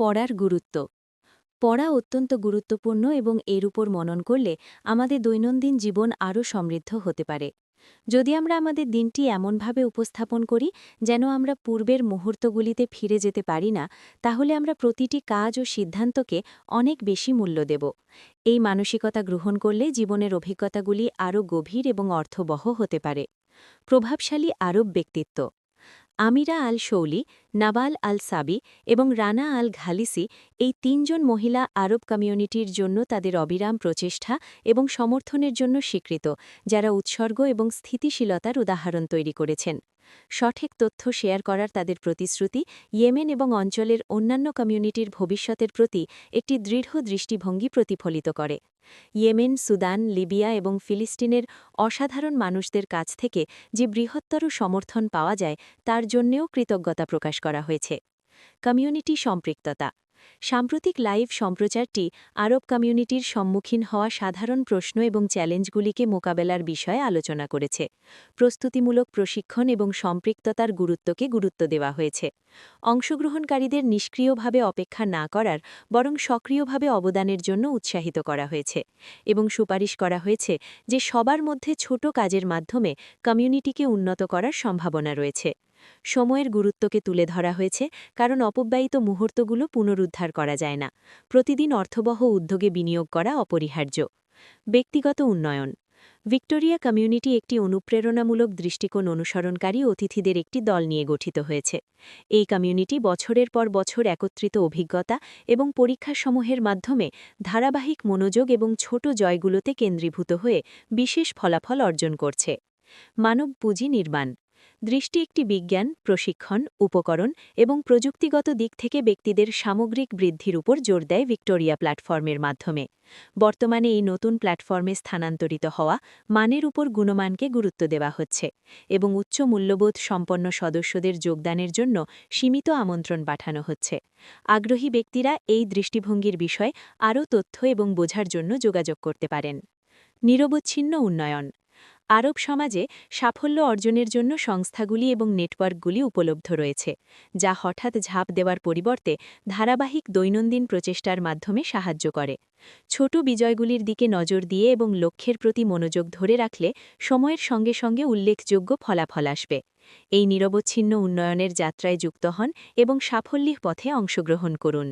পড়ার গুরুত্ব। পড়া অত্যন্ত গুরুত্বপূর্ণ এবং এর উপর মনন করলে আমাদের দৈনন্দিন জীবন আরও সমৃদ্ধ হতে পারে। যদি আমরা আমাদের দিনটি এমনভাবে উপস্থাপন করি যেন আমরা পূর্বের মুহূর্তগুলিতে ফিরে যেতে পারি না, তাহলে আমরা প্রতিটি কাজ ও সিদ্ধান্তকে অনেক বেশি মূল্য দেব। এই মানসিকতা গ্রহণ করলে জীবনের অভিজ্ঞতাগুলি আরও গভীর এবং অর্থবহ হতে পারে। প্রভাবশালী আরব ব্যক্তিত্ব আমিরা আল শৌলি নাবাল আল সাবি এবং রানা আল ঘালিসি এই তিনজন মহিলা আরব কমিউনিটির জন্য তাদের অবিরাম প্রচেষ্টা এবং সমর্থনের জন্য স্বীকৃত, যারা উৎসর্গ এবং স্থিতিশীলতার উদাহরণ তৈরি করেছেন। সঠিক তথ্য শেয়ার করার তাদের প্রতিশ্রুতি, ইয়েমেন এবং অঞ্চলের অন্যান্য কমিউনিটির ভবিষ্যতের প্রতি একটি দৃঢ় দৃষ্টিভঙ্গি প্রতিফলিত করে। ইয়েমেন, সুদান, লিবিয়া এবং ফিলিস্তিনের অসাধারণ মানুষদের কাছ থেকে যে বৃহত্তর সমর্থন পাওয়া যায়, তার জন্যেও কৃতজ্ঞতা প্রকাশ করা হয়েছে। কমিউনিটি সম্পৃক্ততা সাম্প্রতিক লাইভ সম্প্রচারটি আরব কমিউনিটির সম্মুখীন হওয়া সাধারণ প্রশ্ন এবং চ্যালেঞ্জগুলিকে মোকাবেলার বিষয়ে আলোচনা করেছে। প্রস্তুতিমূলক প্রশিক্ষণ এবং সম্পৃক্ততার গুরুত্বকে গুরুত্ব দেওয়া হয়েছে। অংশগ্রহণকারীদের নিষ্ক্রিয়ভাবে অপেক্ষা না করার, বরং সক্রিয়ভাবে অবদানের জন্য উৎসাহিত করা হয়েছে এবং সুপারিশ করা হয়েছে যে সবার মধ্যে ছোট কাজের মাধ্যমে কমিউনিটিকে উন্নত করার সম্ভাবনা রয়েছে। সময়ের গুরুত্বকে তুলে ধরা হয়েছে, কারণ অপব্যয়িত মুহূর্তগুলো পুনরুদ্ধার করা যায় না। প্রতিদিন অর্থবহ উদ্যোগে বিনিয়োগ করা অপরিহার্য। ব্যক্তিগত উন্নয়ন। ভিক্টোরিয়া কমিউনিটি একটি অনুপ্রেরণামূলক দৃষ্টিকোণ অনুসরণকারী অতিথিদের একটি দল নিয়ে গঠিত হয়েছে। এই কমিউনিটি বছরের পর বছর একত্রিত অভিজ্ঞতা এবং পরীক্ষাসমূহের মাধ্যমে ধারাবাহিক মনোযোগ এবং ছোট জয়গুলোতে কেন্দ্রীভূত হয়ে বিশেষ ফলাফল অর্জন করছে। মানব পুঁজি নির্মাণ। দৃষ্টি একটি বিজ্ঞান, প্রশিক্ষণ, উপকরণ এবং প্রযুক্তিগত দিক থেকে ব্যক্তিদের সামগ্রিক বৃদ্ধির উপর জোর দেয় ভিক্টোরিয়া প্ল্যাটফর্মের মাধ্যমে। বর্তমানে এই নতুন প্ল্যাটফর্মে স্থানান্তরিত হওয়া মানের উপর গুণমানকে গুরুত্ব দেওয়া হচ্ছে এবং উচ্চ মূল্যবোধ সম্পন্ন সদস্যদের যোগদানের জন্য সীমিত আমন্ত্রণ পাঠানো হচ্ছে। আগ্রহী ব্যক্তিরা এই দৃষ্টিভঙ্গির বিষয়ে আরও তথ্য এবং বোঝার জন্য যোগাযোগ করতে পারেন। নিরবচ্ছিন্ন উন্নয়ন আরব সমাজে সাফল্য অর্জনের জন্য সংস্থাগুলি এবং নেটওয়ার্কগুলি উপলব্ধ রয়েছে, যা হঠাৎ ঝাঁপ দেওয়ার পরিবর্তে ধারাবাহিক দৈনন্দিন প্রচেষ্টার মাধ্যমে সাহায্য করে। ছোট বিজয়গুলির দিকে নজর দিয়ে এবং লক্ষ্যের প্রতি মনোযোগ ধরে রাখলে সময়ের সঙ্গে সঙ্গে উল্লেখযোগ্য ফলাফল আসবে। এই নিরবচ্ছিন্ন উন্নয়নের যাত্রায় যুক্ত হন এবং সাফল্যের পথে অংশগ্রহণ করুন।